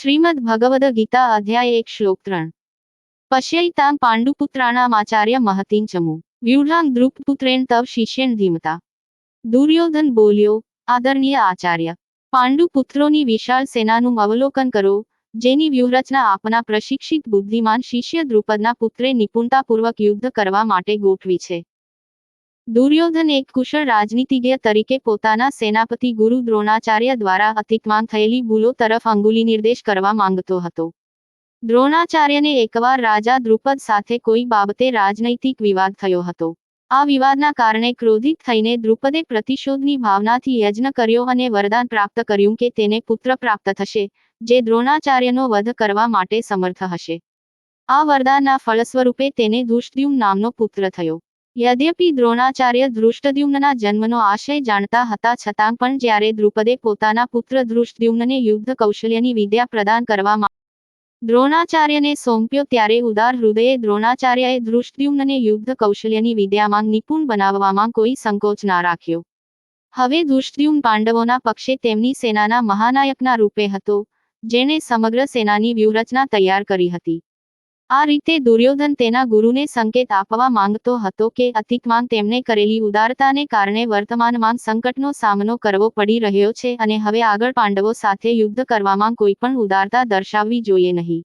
શ્રીમદ ભગવદ ગીતા અધ્યાય એક શ્લોક ત્રણ. પશ્યૈતાં પાંડુપુત્રાણામાચાર્ય ચમુ. વ્યુઢાંગ દ્રુપપુત્રેણ તવ શિષ્યેણ ધીમતા. દુર્યોધન બોલ્યો, આદરણીય આચાર્ય, પાંડુપુત્રોની વિશાળ સેનાનું અવલોકન કરો, જેની વ્યૂહરચના આપના પ્રશિક્ષિત બુદ્ધિમાન શિષ્ય દ્રુપદના પુત્રે નિપુણતાપૂર્વક યુદ્ધ કરવા માટે ગોઠવી છે. દુર્યોધન એક કુશળ રાજનીતિજ્ઞ તરીકે પોતાના સેનાપતિ ગુરુ દ્રોણાચાર્ય દ્વારા અતીતમાં થયેલી ભૂલો તરફ અંગુલી નિર્દેશ કરવા માંગતો હતો. દ્રોણાચાર્યને એકવાર રાજા દ્રુપદ સાથે કોઈ બાબતે રાજનૈતિક વિવાદ થયો હતો. આ વિવાદના કારણે ક્રોધિત થઈને દ્રુપદે પ્રતિશોધની ભાવનાથી યજ્ઞ કર્યો અને વરદાન પ્રાપ્ત કર્યું કે તેને પુત્ર પ્રાપ્ત થશે, જે દ્રોણાચાર્યનો વધ કરવા માટે સમર્થ હશે. આ વરદાનના ફળસ્વરૂપે તેને ધૃષ્ટદ્યુમ્ન નામનો પુત્ર થયો. યદ્યપિ દ્રોણાચાર્ય ધૃષ્ટદ્યુમ્નના જન્મનો આશય જાણતા હતા છતાં પણ જ્યારે દ્રુપદે પોતાના પુત્ર ધૃષ્ટદ્યુમ્નને યુદ્ધ કૌશલ્યની વિદ્યા પ્રદાન કરવામાં દ્રોણાચાર્યને સોંપ્યો ત્યારે ઉદાર હૃદયે દ્રોણાચાર્યએ ધૃષ્ટદ્યુમ્નને યુદ્ધ કૌશલ્યની વિદ્યામાં નિપુણ બનાવવામાં કોઈ સંકોચ ના રાખ્યો હવે ધૃષ્ટદ્યુમ્ન પાંડવોના પક્ષે તેમની સેનાના મહાનાયકના રૂપે હતો જેણે સમગ્ર સેનાની વ્યૂહરચના તૈયાર કરી હતી આ રીતે દુર્યોધન તેના ગુરુને સંકેત આપવા માંગતો હતો કે અતીતમાં તેમણે કરેલી ઉદારતાને કારણે વર્તમાનમાં સંકટનો સામનો કરવો પડી રહ્યો છે અને હવે આગળ પાંડવો સાથે યુદ્ધ કરવામાં કોઈ પણ ઉદારતા દર્શાવવી જોઈએ નહીં.